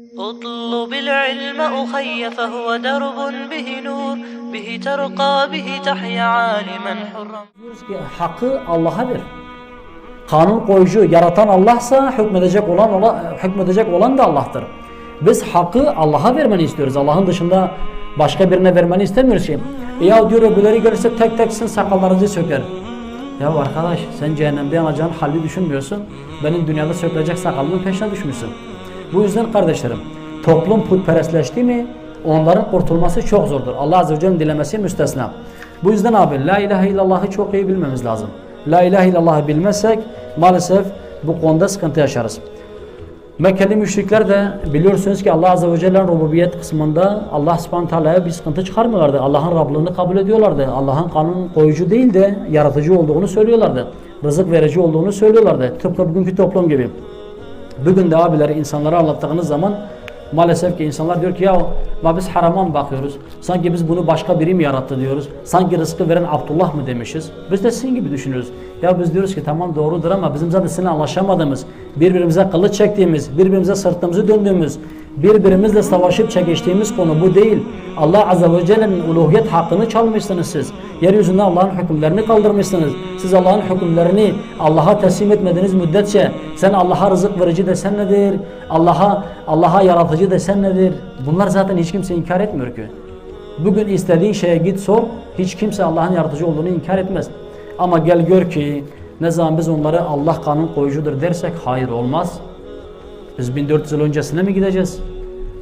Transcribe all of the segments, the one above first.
اطلب العلم أخي فهو درب به نور به ترقى به تحيا عالما حرا Diyoruz ki hakkı Allah'a ver. Kanun koyucu, yaratan Allah'sa hükmedecek olan ola- hükmedecek olan da Allah'tır. Biz hakkı Allah'a vermeni istiyoruz. Allah'ın dışında başka birine vermeni istemiyoruz ki. E ya diyor öbürleri gelirse tek tek sizin sakallarınızı söker. Ya arkadaş sen cehennemde yanacağın halli düşünmüyorsun. Benim dünyada sökülecek sakalımın peşine düşmüşsün. Bu yüzden kardeşlerim toplum putperestleşti mi onların kurtulması çok zordur. Allah Azze ve Celle'nin dilemesi müstesna. Bu yüzden abi La ilahe illallah'ı çok iyi bilmemiz lazım. La ilahe illallah'ı bilmezsek maalesef bu konuda sıkıntı yaşarız. Mekkeli müşrikler de biliyorsunuz ki Allah Azze ve Celle'nin rububiyet kısmında Allah subhanahu teala'ya bir sıkıntı çıkarmıyorlardı. Allah'ın Rablığını kabul ediyorlardı. Allah'ın kanun koyucu değil de yaratıcı olduğunu söylüyorlardı. Rızık verici olduğunu söylüyorlardı. Tıpkı bugünkü toplum gibi. Bugün de abileri insanlara anlattığınız zaman maalesef ki insanlar diyor ki ya "Ma biz harama mı bakıyoruz? Sanki biz bunu başka biri mi yarattı diyoruz. Sanki rızkı veren Abdullah mı demişiz? Biz de sizin gibi düşünüyoruz. Ya biz diyoruz ki tamam doğrudur ama bizim zaten seninle anlaşamadığımız, birbirimize kılıç çektiğimiz, birbirimize sırtımızı döndüğümüz, birbirimizle savaşıp çekiştiğimiz konu bu değil. Allah Azze ve Celle'nin uluhiyet hakkını çalmışsınız siz. Yeryüzünde Allah'ın hükümlerini kaldırmışsınız. Siz Allah'ın hükümlerini Allah'a teslim etmediğiniz müddetçe sen Allah'a rızık verici desen nedir? Allah'a Allah'a yaratıcı desen nedir? Bunlar zaten hiç kimse inkar etmiyor ki. Bugün istediğin şeye git sor, hiç kimse Allah'ın yaratıcı olduğunu inkar etmez. Ama gel gör ki ne zaman biz onları Allah kanun koyucudur dersek hayır olmaz. Biz 1400 yıl öncesine mi gideceğiz?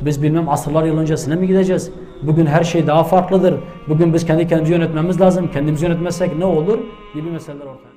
Biz bilmem asırlar yıl öncesine mi gideceğiz? Bugün her şey daha farklıdır. Bugün biz kendi kendimizi yönetmemiz lazım. Kendimizi yönetmezsek ne olur? Gibi meseleler ortaya.